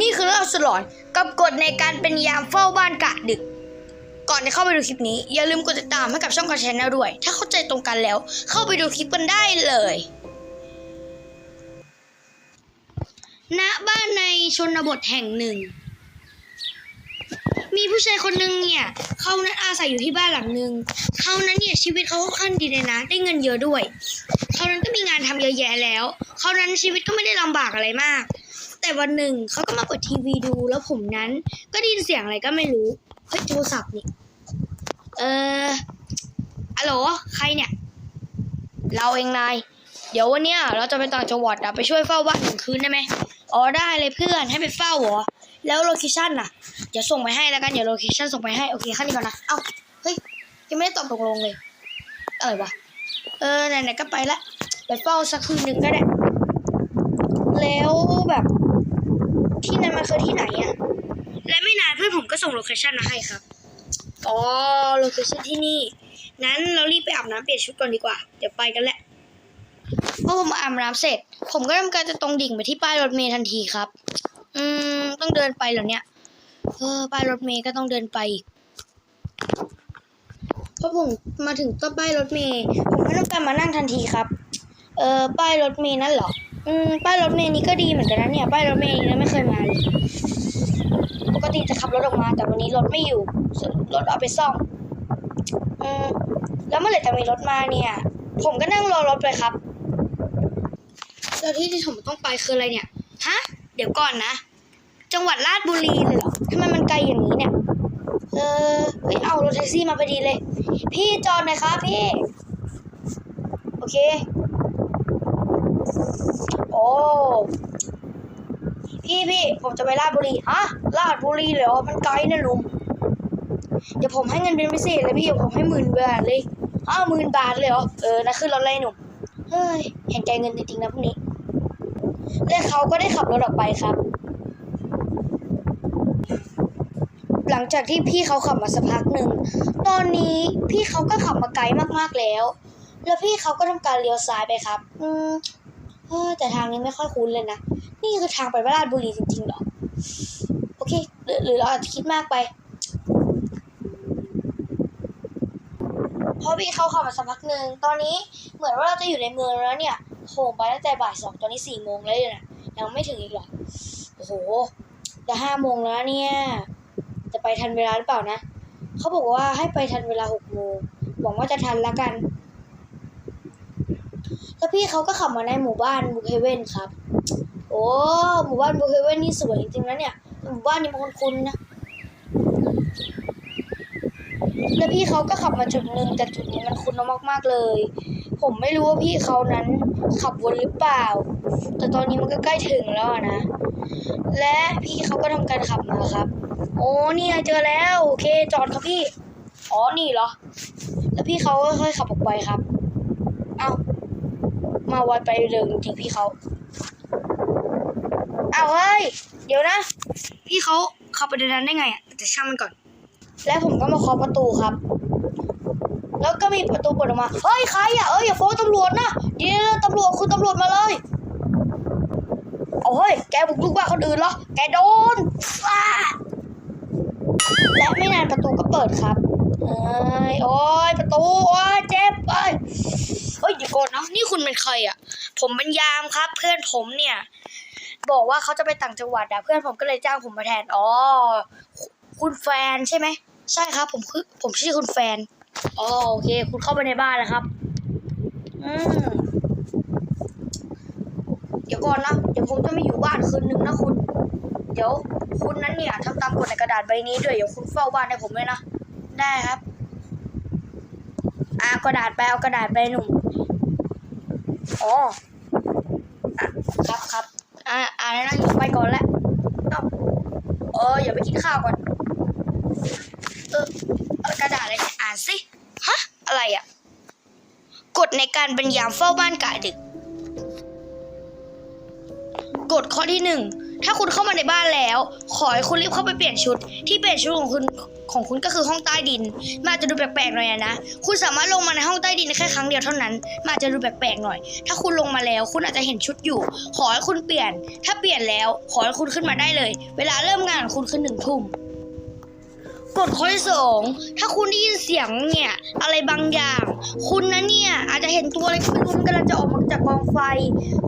นี่คือเรื่องสลอนกับกฎในการเป็นยามเฝ้าบ้านกะดึก ก่อนจะเข้าไปดูคลิปนี้ อย่าลืมกดติดตามให้กับช่องการชแนลด้วย ถ้าเข้าใจตรงกันแล้ว เข้าไปดูคลิปกันได้เลยณบ้านในชนบทแห่งหนึ่ง มีผู้ชายคนหนึ่งเนี่ย เขานั้นอาศัยอยู่ที่บ้านหลังหนึ่งเขานั้นเนี่ยชีวิตเขาค่อนข้างดีเลยนะ ได้เงินเยอะด้วย เขานั้นก็มีงานทำเยอะแยะแล้ว เขานั้นชีวิตก็ไม่ได้ลำบากอะไรมาก แต่วันหนึ่งเขาก็มาเปิดทีวีดูแล้วผมนั้น ก็ได้ยินเสียงอะไรก็ไม่รู้เฮ้ยโทรศัพท์นี่เอออะโหลใครเนี่ย เราเองนายเดี๋ยววันเนี้ยเราจะไปต่างจังหวัดอะไปช่วยเฝ้าบ้านหนึ่งคืนได้ไหมอ๋อได้เลยเพื่อนให้ไปเฝ้าเหรอแล้วโลเคชั่นน่ะเดี๋ยวส่งไปให้แล้วกันเดี๋ยวโลเคชั่นส่งไปให้โอเคขั้นนี้ก่อนนะเอ้าเฮ้ยยังไม่ได้ตอบตกลงเลยอะไรวะเออไหนๆก็ไปละไปเฝ้าสักคืนหนึ่งก็ได้ แล้วแบบ มันคือที่ไหนอะและไม่นานเพื่อนผมก็ส่งโลเคชั่นมาให้ครับอ๋อโลเคชั่นที่นี่ นั้นเรารีบไปอาบน้ำเปลี่ยนชุดก่อนดีกว่า เดี๋ยวไปกันแหละพอผมอาบน้ำเสร็จ ผมก็ทำการจะตรงดิ่งไปที่ป้ายรถเมล์ทันทีครับ อืม ต้องเดินไปเหรอเนี่ยเออป้ายรถเมล์ก็ต้องเดินไปอีกพอผมมาถึงต้นป้ายรถเมล์ผมก็ต้องการมานั่งทันทีครับ เออป้ายรถเมล์นั่นเหรอ อืมป้ายรถเมล์นี้ก็ดีเหมือนกันนะเนี่ยป้ายรถเมล์นี้ไม่เคยมาเลยปกติจะขับรถออกมา แต่วันนี้รถไม่อยู่รถเอาไปซ่อมอืมแล้วเมื่อไหร่จะมีรถมาเนี่ย ผมก็นั่งรอรถไปครับแล้วที่ที่ผมต้องไปคืออะไรเนี่ยฮะเดี๋ยวก่อนนะ จังหวัดราชบุรีเลยเหรอทำไมมันไกลอย่างนี้เนี่ยเออเฮ้ยเอารถแท็กซี่มาพอดีเลย พี่จอดหน่อยครับพี่ โอเคโอ้ พี่พี่ผมจะไปราชบุรีฮะราชบุรีเลยเหรอมันไกลนะลุงเดี๋ยวผมให้เงินเป็นพิเศษเลยพี่เดี๋ยวผมให้หมื่นบาทเลยอ้าวหมื่นบาทเลยเหรอเออนะขึ้นรถเลยหนุ่มเฮ้ยเห็นใจเงินจริงๆนะพวกนี้และเขาก็ได้ขับรถออกไปครับ หลังจากที่พี่เขาขับมาสักพักหนึ่งตอนนี้พี่เขาก็ขับมาไกลมากๆแล้ว แล้วพี่เขาก็ทำการเลี้ยวซ้ายไปครับ อืม เออแต่ทางนี้ไม่ค่อยคุ้นเลยนะ นี่คือทางไปราชบุรีจริงๆหรอ โอเค หรือเราอาจจะคิดมากไปพอพี่เขาขับมาสักพักหนึ่งตอนนี้เหมือนว่าเราจะอยู่ในเมืองแล้วเนี่ยโหงไปตั้งแต่บ่ายสองตอนนี้สี่โมงแล้วเลยนะยังไม่ถึงอีกหรอโอ้โหจะห้าโมงแล้วเนี่ย จะไปทันเวลาหรือเปล่านะ เขาบอกว่าให้ไปทันเวลาหกโมงหวังว่าจะทันละกัน แล้วพี่เขาก็ขับมาในหมู่บ้านบุคเฮเว่นครับ โอ้หมู่บ้านบุคเฮเว่นนี่สวยจริงๆนะเนี่ยหมู่บ้านนี้มันคุ้นๆนะแล้วพี่เขาก็ขับมาจุดหนึ่งแต่จุดนี้มันคุ้นมากๆเลย ผมไม่รู้ว่าพี่เขานั้นขับวนหรือเปล่า แต่ตอนนี้มันก็ใกล้ถึงแล้วนะ และพี่เขาก็ทำการขับมาครับ โอ้นี่เจอแล้วโอเคจอดครับพี่ อ๋อนี่เหรอ แล้วพี่เขาก็ค่อยขับออกไปครับ มาไวไปเร็วจริงพี่เขาเอาเฮ้ย เดี๋ยวนะ พี่เขาเขับไปเดินนั้นได้ไงอะแต่ช่างมันก่อน แล้วผมก็มาเคาะประตูครับ แล้วก็มีประตูเปิดออกมา เฮ้ยใครอะเอ้ยอย่าฟ้องตำรวจนะ เดี๋ยวตำรวจคุณตำรวจมาเลยโอ้ย แกบุกลุกบ้านคนอื่นเหรอ แกโดนและไม่นานประตูก็เปิดครับ เอ้ยโอ้ยประตูโอ้ยเจ็บเอ้ยเฮ้ยเดี๋ยวก่อนนะนี่คุณเป็นใครอะ ผมเป็นยามครับ เพื่อนผมเนี่ย บอกว่าเขาจะไปต่างจังหวัดอะเพื่อนผมก็เลยจ้างผมมาแทนอ๋อคุณแฟนใช่ไหมใช่ครับ ผมคือผมชื่อคุณแฟนอ๋อโอเค คุณเข้าไปในบ้านแล้วครับ อืมเดี๋ยวก่อนนะเดี๋ยวผมจะไม่อยู่บ้านคืนนึงนะคุณ เดี๋ยวคุณนั้นเนี่ยทำตามกฎในกระดาษใบนี้ด้วยเดี๋ยวคุณเฝ้าบ้านให้ผมด้วยนะ ได้ครับอ่ากระดาษไปเอากระดาษไปหนุ่มอ๋อครับครับอ่าอ่าแล้วนั่งอยู่ไปก่อนแหละเอ้าเอออย่าไปกินข้าวก่อนเออกระดาษอะไรเนี่ยอ่านสิฮะอะไรอะกฎในการเป็นยามเฝ้าบ้านกะดึกกฎข้อที่หนึ่งถ้าคุณเข้ามาในบ้านแล้ว ขอให้คุณรีบเข้าไปเปลี่ยนชุด ที่เปลี่ยนชุดของคุณ ของคุณก็คือห้องใต้ดินมันอาจะดูแปลกๆหน่อยนะ คุณสามารถลงมาในห้องใต้ดินแค่ครั้งเดียวเท่านั้นมันอาจจะดูแปลกๆหน่อย ถ้าคุณลงมาแล้วคุณอาจจะเห็นชุดอยู่ ขอให้คุณเปลี่ยน ถ้าเปลี่ยนแล้วขอให้คุณขึ้นมาได้เลย เวลาเริ่มงานของคุณคือหนึ่งทุ่ม กฎข้อที่สองถ้าคุณได้ยินเสียงเนี่ย อะไรบางอย่าง คุณนะเนี่ยอาจจะเห็นตัวอะไรก็ไม่รู้มันกำลังจะออกมาจากกองไฟ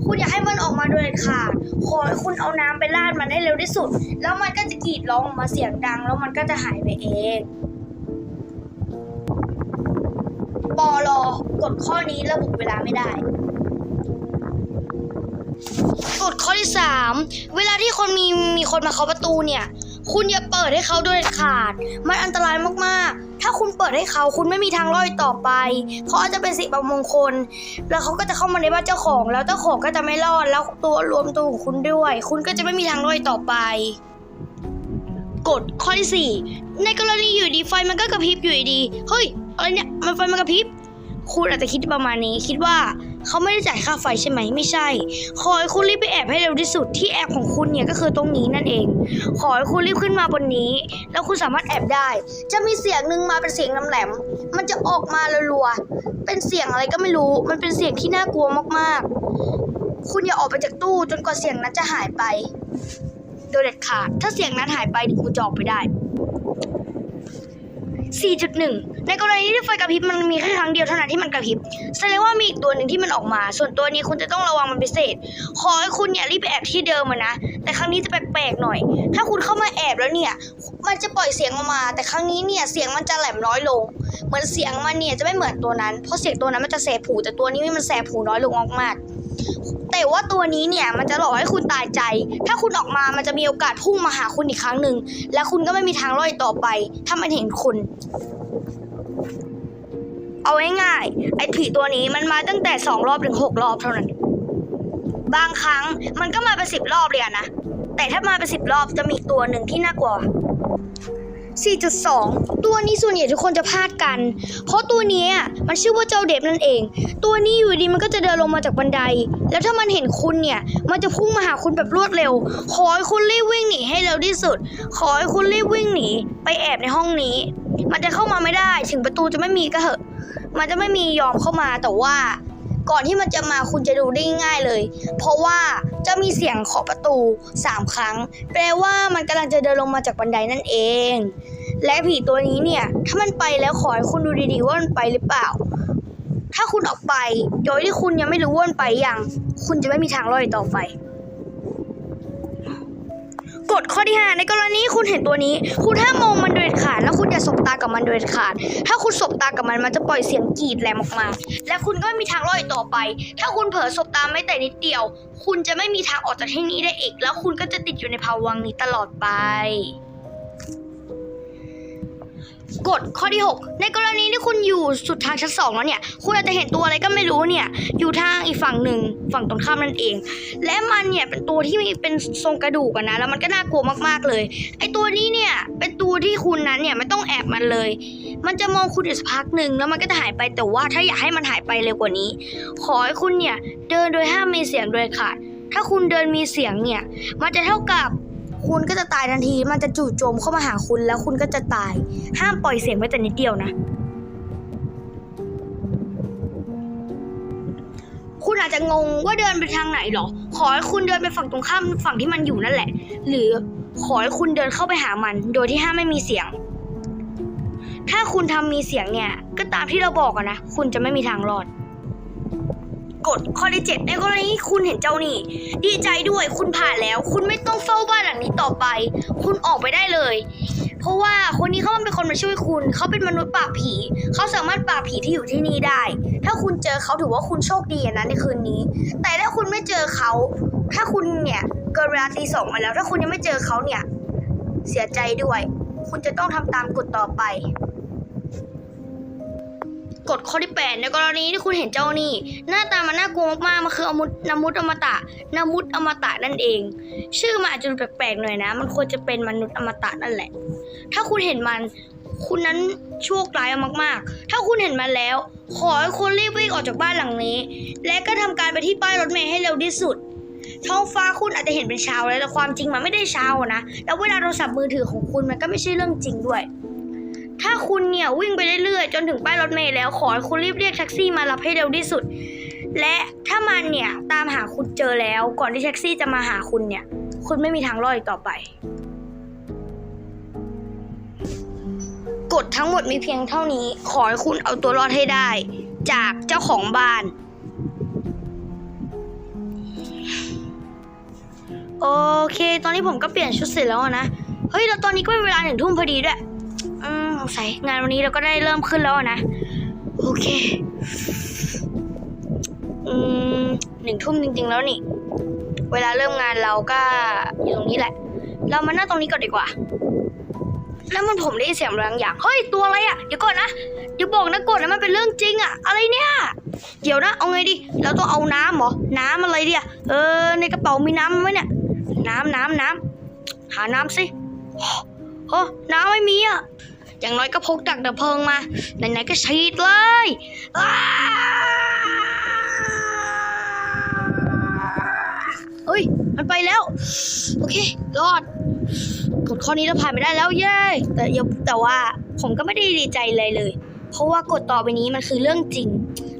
คุณอย่าให้มันออกมาโดยเด็ดขาดขอให้คุณเอาน้ำไปราดมันให้เร็วที่สุด แล้วมันก็จะกรีดร้องออกมาเสียงดัง แล้วมันก็จะหายไปเองปอลอกฎข้อนี้ระบุเวลาไม่ได้กฎข้อที่สามเวลาที่คนมีมีคนมาเคาะประตูเนี่ย คุณอย่าเปิดให้เขาโดยขาด มันอันตรายมากๆ ถ้าคุณเปิดให้เขาคุณไม่มีทางรอดอีกต่อไป เพราะจะเป็นสิบมงคล แล้วเขาก็จะเข้ามาในบ้านเจ้าของ แล้วเจ้าของก็จะไม่รอด แล้วตัวรวมตัวของคุณด้วย คุณก็จะไม่มีทางรอดอีกต่อไปกฎข้อที่สี่ในกรณีอยู่ดีไฟมันก็กระพริบอยู่ดี เฮ้ย อะไรเนี่ย มันไฟมันกระพริบ คุณอาจจะคิดประมาณนี้ คิดว่า เขาไม่ได้จ่ายค่าไฟใช่ไหมไม่ใช่ ขอให้คุณรีบไปแอบให้เร็วที่สุดที่แอบของคุณเนี่ยก็คือตรงนี้นั่นเอง ขอให้คุณรีบขึ้นมาบนนี้ แล้วคุณสามารถแอบได้ จะมีเสียงหนึ่งมาเป็นเสียงน้ำแหลมมันจะออกมารัวๆเป็นเสียงอะไรก็ไม่รู้ มันเป็นเสียงที่น่ากลัวมากๆ คุณอย่าออกไปจากตู้จนกว่าเสียงนั้นจะหายไป โดยเด็ดขาดถ้าเสียงนั้นหายไปเดี๋ยวคุณจะออกไปได้ 4.1 ในกรณีที่ไฟกระพริบมันมีแค่ครั้งเดียวเท่านั้นที่มันกระพริบแสดงว่ามีอีกตัวหนึ่งที่มันออกมา ส่วนตัวนี้คุณจะต้องระวังมันพิเศษ ขอให้คุณอย่ารีบไปแอบที่เดิมนะ แต่ครั้งนี้จะแปลกๆหน่อย ถ้าคุณเข้ามาแอบแล้วเนี่ย มันจะปล่อยเสียงออกมา แต่ครั้งนี้เนี่ยเสียงมันจะแหลมน้อยลง เหมือนเสียงมันเนี่ยจะไม่เหมือนตัวนั้น เพราะเสียงตัวนั้นมันจะแสบหูแต่ตัวนี้มันแสบหูน้อยลงมากๆ แต่ว่าตัวนี้เนี่ยมันจะหลอกให้คุณตายใจ ถ้าคุณออกมามันจะมีโอกาสพุ่งมาหาคุณอีกครั้งหนึ่ง และคุณก็ไม่มีทางรอดต่อไป ถ้ามันเห็นคุณ เอาง่ายๆไอ้ผีตัวนี้มันมาตั้งแต่สองรอบถึงหกรอบเท่านั้น บางครั้งมันก็มาเป็นสิบรอบเลยนะ แต่ถ้ามาเป็นสิบรอบจะมีตัวหนึ่งที่น่ากลัว 4.2 ตัวนี้ส่วนใหญ่ทุกคนจะพลาดกัน เพราะตัวนี้มันชื่อว่าเจ้าเดฟนั่นเอง ตัวนี้อยู่ดีมันก็จะเดินลงมาจากบันได แล้วถ้ามันเห็นคุณเนี่ย มันจะพุ่งมาหาคุณแบบรวดเร็ว ขอให้คุณรีบวิ่งหนีให้เร็วที่สุด ขอให้คุณรีบวิ่งหนีไปแอบในห้องนี้ มันจะเข้ามาไม่ได้ ถึงประตูจะไม่มีก็เหอะ มันจะไม่มียอมเข้ามาแต่ว่า ก่อนที่มันจะมาคุณจะดูได้ง่ายเลย เพราะว่าจะมีเสียงเคาะประตูสามครั้ง แปลว่ามันกำลังจะเดินลงมาจากบันไดนั่นเอง และผีตัวนี้เนี่ย ถ้ามันไปแล้วขอให้คุณดูดีๆว่ามันไปหรือเปล่า ถ้าคุณออกไป โดยที่คุณยังไม่รู้ว่ามันไปยัง คุณจะไม่มีทางรอดต่อไป กฎข้อที่ 5 ในกรณีคุณเห็นตัวนี้ คุณห้ามมองมันโดยเด็ดขาดแล้วคุณอย่าสบตากับมันโดยเด็ดขาด ถ้าคุณสบตากับมันมันจะปล่อยเสียงกรีดแหลมออกมา และคุณก็ไม่มีทางรอดอีกต่อไป ถ้าคุณเผลอสบตาไม่แต่นิดเดียว คุณจะไม่มีทางออกจากที่นี้ได้อีก แล้วคุณก็จะติดอยู่ในภาวังนี้ตลอดไป กฎข้อที่ 6 ในกรณีที่คุณอยู่สุดทางชั้นสองแล้วเนี่ย คุณอาจจะเห็นตัวอะไรก็ไม่รู้เนี่ย อยู่ทางอีกฝั่งหนึ่งฝั่งตรงข้ามนั่นเอง และมันเนี่ยเป็นตัวที่มีเป็นทรงกระดูกนะแล้วมันก็น่ากลัวมากๆเลย ไอตัวนี้เนี่ยเป็นตัวที่คุณนั้นเนี่ยไม่ต้องแอบมันเลย มันจะมองคุณอยู่สักพักหนึ่งแล้วมันก็จะหายไปแต่ว่าถ้าอยากให้มันหายไปเร็วกว่านี้ ขอให้คุณเนี่ยเดินโดยห้ามมีเสียงโดยขาดถ้าคุณเดินมีเสียงเนี่ย มันจะเท่ากับ คุณก็จะตายทันที มันจะจู่โจมเข้ามาหาคุณแล้วคุณก็จะตาย ห้ามปล่อยเสียงไว้แต่นิดเดียวนะ คุณอาจจะงงว่าเดินไปทางไหนหรอ ขอให้คุณเดินไปฝั่งตรงข้ามฝั่งที่มันอยู่นั่นแหละ หรือขอให้คุณเดินเข้าไปหามัน โดยที่ห้ามไม่มีเสียง ถ้าคุณทำมีเสียงเนี่ย ก็ตามที่เราบอกอะนะ คุณจะไม่มีทางรอด กฎข้อที่7ในกรณีที่คุณเห็นเจ้านี่ดีใจด้วยคุณผ่านแล้ว คุณไม่ต้องเฝ้าบ้านหลังนี้ต่อไป คุณออกไปได้เลย เพราะว่าคนนี้เขาเป็นคนมาช่วยคุณ เขาเป็นมนุษย์ปราบผี เขาสามารถปราบผีที่อยู่ที่นี่ได้ ถ้าคุณเจอเขาถือว่าคุณโชคดีอะนะในคืนนี้ แต่ถ้าคุณไม่เจอเขา ถ้าคุณเนี่ยเกินเวลาตีสองมาแล้ว ถ้าคุณยังไม่เจอเขาเนี่ยเสียใจด้วย คุณจะต้องทำตามกฎต่อไป กฎข้อที่ 8 ในกรณีที่คุณเห็นเจ้านี่ หน้าตามันน่ากลัวมากๆมันคืออมุดนามุดอมตะนามุดอมตะนั่นเอง ชื่อมันอาจจะแปลกๆหน่อยนะ มันควรจะเป็นมนุษย์อมตะนั่นแหละ ถ้าคุณเห็นมัน คุณนั้นโชคร้ายมากๆ ถ้าคุณเห็นมันแล้ว ขอให้คุณรีบวิ่งออกจากบ้านหลังนี้ และก็ทำการไปที่ป้ายรถเมล์ให้เร็วที่สุดท้องฟ้าคุณอาจจะเห็นเป็นเช้าแล้วแต่ความจริงมันไม่ได้เช้านะ แล้วเวลาโทรศัพท์มือถือของคุณมันก็ไม่ใช่เรื่องจริงด้วย ถ้าคุณเนี่ยวิ่งไปเรื่อยๆ จนถึงป้ายรถเมล์แล้วขอให้คุณรีบเรียกแท็กซี่มารับให้เร็วที่สุด และถ้ามันเนี่ยตามหาคุณเจอแล้วก่อนที่แท็กซี่จะมาหาคุณเนี่ย คุณไม่มีทางรอดอีกต่อไป กฎทั้งหมดมีเพียงเท่านี้ ขอให้คุณเอาตัวรอดให้ได้ จากเจ้าของบ้าน โอเค ตอนนี้ผมก็เปลี่ยนชุดเสร็จแล้วนะ เฮ้ย แล้วตอนนี้ก็เป็นเวลาหนึ่งทุ่มพอดีด้วย สงสัยงานวันนี้เราก็ได้เริ่มขึ้นแล้วนะ โอเค อืมหนึ่งทุ่มจริง ๆ แล้วนี่ เวลาเริ่มงานเราก็อยู่ตรงนี้แหละ เรามานั่งตรงนี้ก่อนดีกว่า แล้วมันผมได้ยินเสียงบางอย่าง เฮ้ย ตัวอะไรอะเดี๋ยวก่อนนะ เดี๋ยวบอกนะกดนะมันเป็นเรื่องจริงอะอะไรเนี่ย เดี๋ยวนะ เอาไงดี เราต้องเอาน้ำเหรอ น้ำอะไรเดียเออ ในกระเป๋ามีน้ำไหมเนี่ย น้ำน้ำน้ำหาน้ำสิโอ้น้ำไม่มีอะ อย่างน้อยก็พกดักดับเพลิงมา ไหนๆก็ฉีดเลยเฮ้ย มันไปแล้ว โอเค รอด กดข้อนี้เราผ่านไปได้แล้วเย้แต่ย่าแต่ว่าผมก็ไม่ได้ดีใจเลยเลย เพราะว่ากฎต่อไปนี้มันคือเรื่องจริง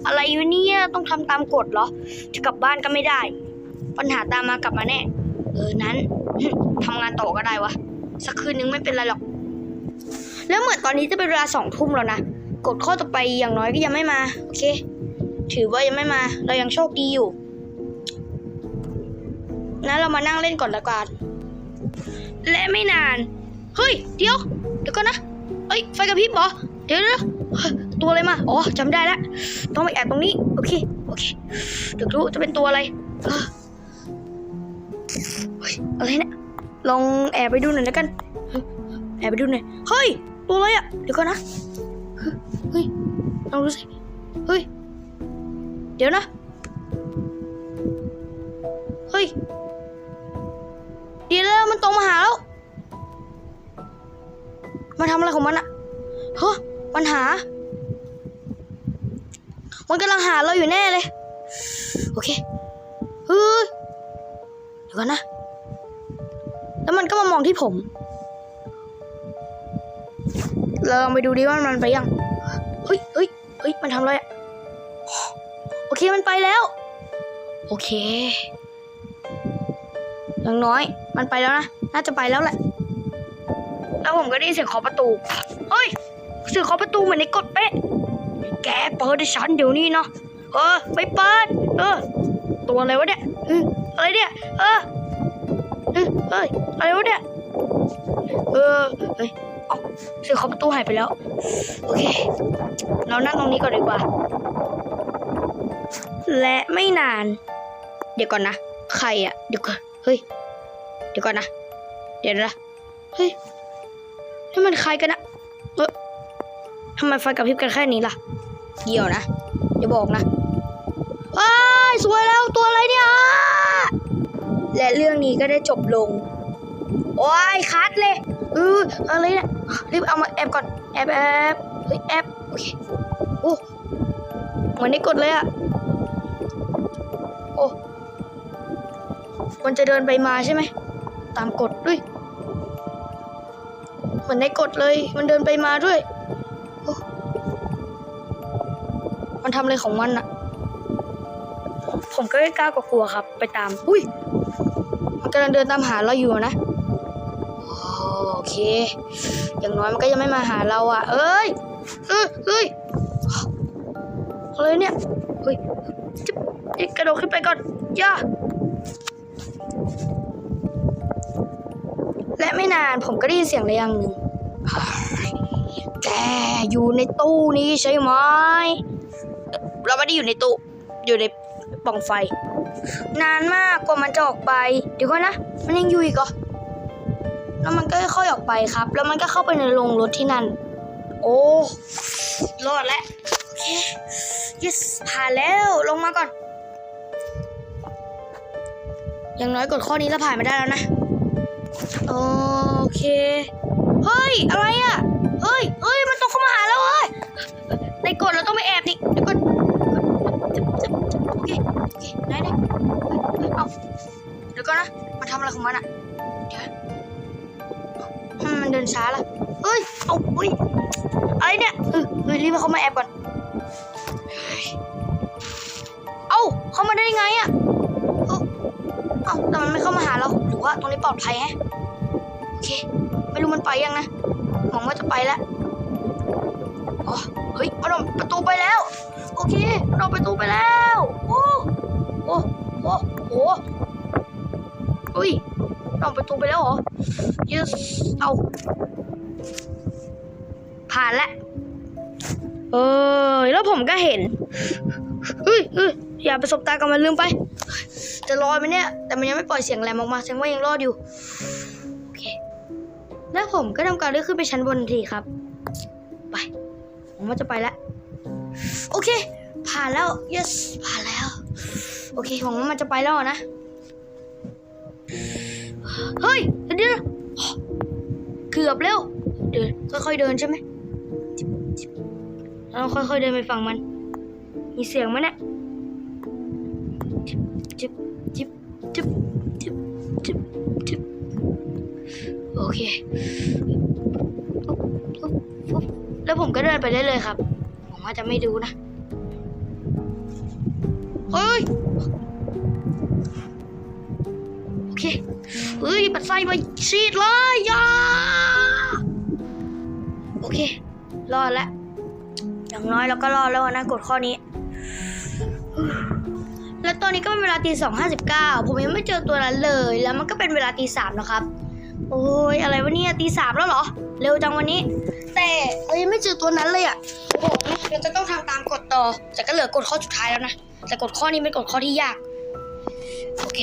อะไรวะเนี่ยต้องทำตามกฎเหรอ จะกลับบ้านก็ไม่ได้ ปัญหาตามมากลับมาแน่ เออนั้นทำงานต่อก็ได้วะ สักคืนนึงไม่เป็นไรหรอก แล้วเหมือนตอนนี้จะเป็นเวลาสองทุ่มแล้วนะกฎข้อต่อไปอย่างน้อยก็ยังไม่มา โอเค ถือว่ายังไม่มา เรายังโชคดีอยู่นั้นเรามานั่งเล่นก่อนละกันและไม่นาน เฮ้ย เดี๋ยว เดี๋ยวก่อนนะ เอ้ย ไฟกระพริบเหรอ เดี๋ยวเดี๋ยวตัวอะไรมา อ๋อจำได้แล้ว ต้องไปแอบตรงนี้ โอเค โอเคเดี๋ยวรู้จะเป็นตัวอะไรเออเฮ้ย อะไรเนี่ย ลองแอบไปดูหน่อยแล้วกัน แอบไปดูหน่อยเฮ้ย ตัวอะไรอะ เดี๋ยวก่อนนะเฮ้ยเฮ้ยลองดูสิ เฮ้ย เดี๋ยวนะ เฮ้ย เดี๋ยวแล้วมันตรงมาหาแล้วมาทำอะไรของมันอะเฮ้ยมันหา มันกำลังหาเราอยู่แน่เลย โอเค เฮ้ย เดี๋ยวก่อนนะ แล้วมันก็มามองที่ผม เราลองไปดูดิว่ามันไปยัง เฮ้ยเฮ้ยเฮ้ยมันทำอะไรอะโอเคมันไปแล้ว โอเคอย่างน้อย มันไปแล้วนะ น่าจะไปแล้วแหละ แล้วผมก็ได้เสียงเคาะประตู เฮ้ย เสียงเคาะประตูเหมือนในกฎเป๊ะ แกเปิดให้ฉันเดี๋ยวนี้เนาะ เออ ไม่เปิด เออ ตัวอะไรวะเนี่ยเอออะไรเนี่ยเออเออเฮ้ย อะไรวะเนี่ย เออเฮ้ย เอเสียงเคาประตูหายไปแล้ว โอเค เรานั่งตรงนี้ก่อนดีกว่า และไม่นาน เดี๋ยวก่อนนะ ใครอะเดี๋ยวก่อน เฮ้ย เดี๋ยวก่อนนะ เดี๋ยวนะ เฮ้ยนี่มันใครกันนะ เออทำไมไฟกระพริบกันแค่นี้ล่ะ เดี๋ยวนะอย่าบอกนะว้ายสวยแล้วตัวอะไรเนี่ย และเรื่องนี้ก็ได้จบลง โอ้ยคัดเลยเอออะไรเนี่ย รีบเอามาแอบก่อนแอบแอบเฮ้ยแอบโอเคโอ้เหมือนในกดเลยอะโอ้มันจะเดินไปมาใช่ไหมตามกฎด้วยเหมือนในกฎเลย มันเดินไปมาด้วยโอ้มันทำอะไรของมันอะผมก็ไม่กล้ากลัวๆครับ ไปตาม อุ้ย มันกำลังเดินตามหาเราอยู่นะโอ เค อย่างน้อยมันก็ยังไม่มาหาเราอะเอ้ยเอ้ยเอ้ยอะไรเนี่ยเฮ้ยกระโดดขึ้นไปก่อนย่าและไม่นานผมก็ได้ยินเสียงอะไรอย่างหนึ่งแกอยู่ในตู้นี้ใช่ไหม เราไม่ได้อยู่ในตู้ อยู่ในปล่องไฟ นานมากกว่ามันจะออกไป เดี๋ยวก่อนนะ มันยังอยู่อีกเหรอ แล้วมันก็ค่อยออกไปครับ แล้วมันก็เข้าไปในโรงรถที่นั่น โอ้รอดแล้วโอเค yes ผ่านแล้วลงมาก่อน อย่างน้อยกดข้อนี้เราผ่านมาได้แล้วนะ โอเค เฮ้ย อะไรอะ เฮ้ยเฮ้ยมันต้องเข้ามาหาเราเฮ้ยในกฎเราต้องไปแอบนี่เดี๋ยวก่อนโอเคโอเคได้ได้เอาเดี๋ยวก่อนนะมันทำอะไรของมันอะเดี๋ยว มันเดินช้าละเฮ้ย เอาเฮ้ยอะไรเนี่ยเฮ้ยรีบมาเข้ามาแอบก่อน เอ้า เข้ามาได้ยังไงอะเอ้าเอ้าแต่มันไม่เข้ามาหาเรา หรือว่าตรงนี้ปลอดภัยแฮะ โอเค ไม่รู้มันไปยังนะ หวังว่าจะไปแล้วอ๋อเฮ้ยมันออกประตูไปแล้ว โอเคมันออกประตูไปแล้ว โอ้ โอ้ โอ้โอ้อุ้ย มันอประตูไปแล้วเหรอ yes เอา ผ่านละ เออ แล้วผมก็เห็นเฮ้ยเฮ้ยอย่าประสบตากับมันลืมไป จะรอดไหมเนี่ย แต่มันยังไม่ปล่อยเสียงแหลมออกมาแสดงว่ายังรอดอยู่ โอเค แล้วผมก็ทำการเลื่อนขึ้นไปชั้นบนทีครับ ไป ผมว่าจะไปแล้ว โอเค ผ่านแล้ว yes ผ่านแล้ว โอเคหวังว่ามันจะไปแล้วนะ เฮ้ยเดี๋ยวนะเกือบแล้วเดินค่อยๆเดินใช่ไหมเราค่อยๆเดินไปฝั่งมัน มีเสียงไหมเนี่ยจิบจิบจิบจิบจิบจิบโอเคแล้วผมก็เดินไปได้เลยครับหวังว่าจะไม่ดูนะ เฮ้ย เฮ้ยปัดไสมาชีดเลยอยาโอเค รอดแล้ว อย่างน้อยเราก็รอดแล้วนะกดข้อนี้ แล้วตอนนี้ก็เป็นเวลาตีสองห้าสิบเก้าผมยังไม่เจอตัวนั้นเลย แล้วมันก็เป็นเวลาตีสามแล้วครับ โอ้ยอะไรวะเนี่ยตีสามแล้วเหรอ เร็วจังวันนี้ แต่เรายังไม่เจอตัวนั้นเลยอะโอ้โหเราจะต้องทำตามกฎต่อ แต่ก็เหลือกฎข้อสุดท้ายแล้วนะ แต่กฎข้อนี้เป็นกฎข้อที่ยาก โอเค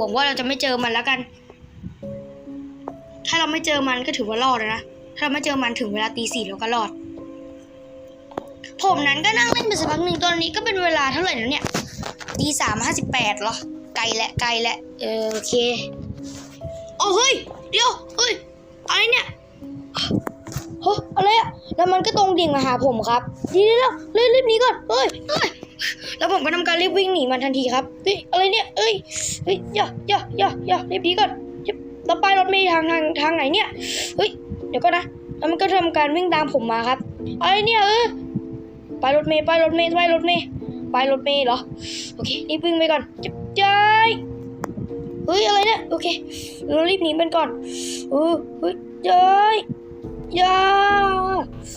หวังว่าเราจะไม่เจอมันแล้วกัน ถ้าเราไม่เจอมันก็ถือว่ารอดนะ ถ้าเราไม่เจอมันถึงเวลาตีสี่เราก็รอด ผมนั้นก็นั่งเล่นไปสักพักหนึ่งตอนนี้ก็เป็นเวลาเท่าไหร่แล้วเนี่ยตีสามห้าสิบแปดเหรอ ไกลและไกลและเออโอเคโอ้เฮ้ย เดี๋ยว เฮ้ย อะไรเนี่ยโหอะไรอะแล้วมันก็ตรงดิ่งมาหาผมครับ ดีแล้วรีบรีบนี้ก่อน เฮ้ย เฮ้ย แล้วผมก็ทำการรีบวิ่งหนีมันทันทีครับเฮ้ยอะไรเนี่ยเอ้ยเฮ้ยอย่าอย่าอย่าอย่ารีบหนีก่อนจะแล้วป้ายรถเมล์ทางทางทางไหนเนี่ยเฮ้ยเดี๋ยวก็นะแล้วมันก็ทำการวิ่งตามผมมาครับอะไรเนี่ยเออป้ายรถเมล์ไปรถเมล์ไปรถเมล์ไปรถเมล์เหรอโอเครีบวิ่งไปก่อนจับใจเฮ้ยอะไรเนี่ยโอเคเรารีบหนีมันก่อนเออเฮ้ยใจายอย่า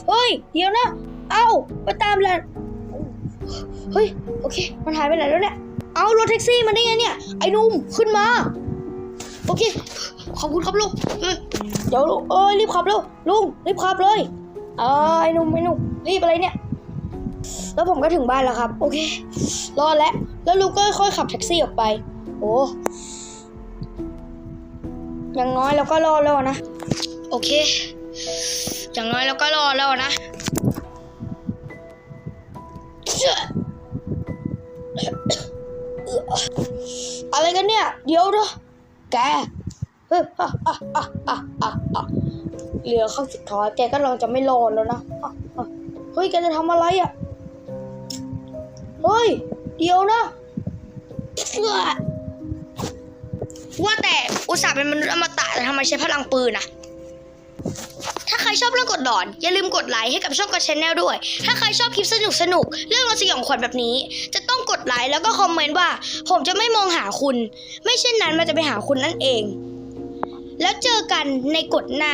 เฮ้ยเดี๋ยวนะ เอ้าไปตามแหละ เฮ้ย โอเค มันหายไปไหนแล้วเนี่ย เอารถแท็กซี่มันได้ไงเนี่ย ไอ้นุ่มขึ้นมา โอเค ขอบคุณครับลุงเดี๋ยวลุงเอ้ยรีบขับเร็วลุงรีบขับเลยเออไอ้นุ่มไอ้นุ่มรีบอะไรเนี่ย แล้วผมก็ถึงบ้านแล้วครับ โอเค รอดแล้ว แล้วลุงก็ค่อยขับแท็กซี่ออกไป โอ้อย่างน้อยเราก็รอดแล้วนะ โอเค อย่างน้อยเราก็รอดแล้วนะ อะไรกันเนี่ย เดี๋ยวเด้อแกเฮ้ออะอะอะอะอะเหลือข้างสุดท้ายแกก็ลองจะไม่รอดแล้วนะเฮ้ยแกจะทำอะไรอะเฮ้ย เดี๋ยวนะว่าแต่อุตส่าห์เป็นมนุษย์อมตะแต่ทำไมใช้พลังปืนอะ ชอบเรื่องกดหลอน อย่าลืมกดไลค์ให้กับช่องกับชแนลด้วย ถ้าใครชอบคลิปสนุกสนุกเรื่องราวสยองขวัญแบบนี้ จะต้องกดไลค์แล้วก็คอมเมนต์ว่า ผมจะไม่มองหาคุณ ไม่เช่นนั้นมันจะไปหาคุณนั่นเอง แล้วเจอกันในกฎหน้า